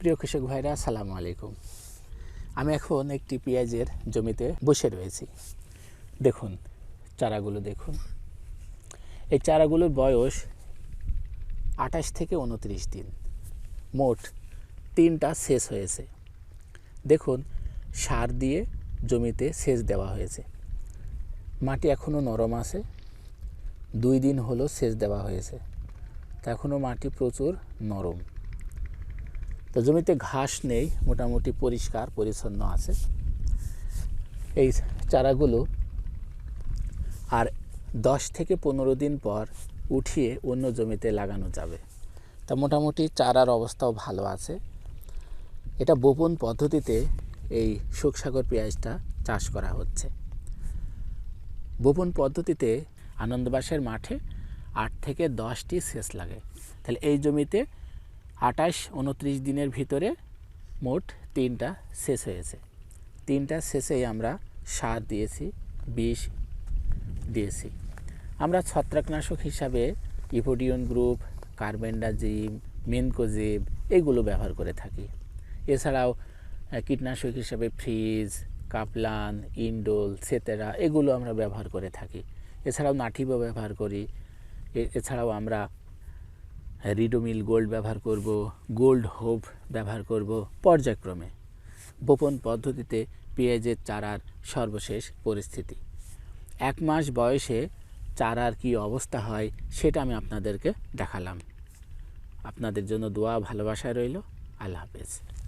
প্রিয় কৃষক ভাইরা, আসসালামু আলাইকুম। আমি এখন একটি পেঁয়াজের জমিতে বসে রয়েছি। দেখুন, চারাগুলো দেখুন। এই চারাগুলোর বয়স আঠাশ থেকে উনত্রিশ দিন। মোট তিনটা সেচ হয়েছে। দেখুন, সার দিয়ে জমিতে সেচ দেওয়া হয়েছে। মাটি এখনও নরম আছে। দুই দিন হলো সেচ দেওয়া হয়েছে। তা এখনও মাটি প্রচুর নরম। তো জমিতে ঘাস নেই, মোটামুটি পরিষ্কার, পরিচ্ছন্ন আছে। এই চারাগুলো আর দশ থেকে পনেরো দিন পর উঠিয়ে অন্য জমিতে লাগানো যাবে। তা মোটামুটি চারার অবস্থাও ভালো আছে। এটা বপন পদ্ধতিতে এই শুকসাগর পেঁয়াজটা চাষ করা হচ্ছে। বপন পদ্ধতিতে আনন্দবাসের মাঠে আট থেকে দশটি সেচ লাগে। তাহলে এই জমিতে আঠাশ উনত্রিশ দিনের ভিতরে মোট তিনটা শেষ হয়েছে। তিনটা শেষেই আমরা সার দিয়েছি বিষ দিয়েছি। আমরা ছত্রাকনাশক হিসাবে ইপোডিয়ন গ্রুপ, কার্বেন্ডাজিম মেনকোজিব এগুলো ব্যবহার করে থাকি। এছাড়াও কীটনাশক হিসাবে ফ্রিজ, কাপলান, ইন্ডোল, সেতেরা এগুলো আমরা ব্যবহার করে থাকি। এছাড়াও নাটিবও ব্যবহার করি। এছাড়াও আমরা রিডোমিল গোল্ড ব্যবহার করব গোল্ড হোপ ব্যবহার করব পর্যায়ক্রমে। বোপন পদ্ধতিতে পেঁয়াজের চারার সর্বশেষ পরিস্থিতি। এক মাস বয়সে চারার কি অবস্থা হয় সেটা আমি আপনাদেরকে দেখালাম। আপনাদের জন্য দোয়া ভালোবাসা রইল। আল্লাহ হাফেজ।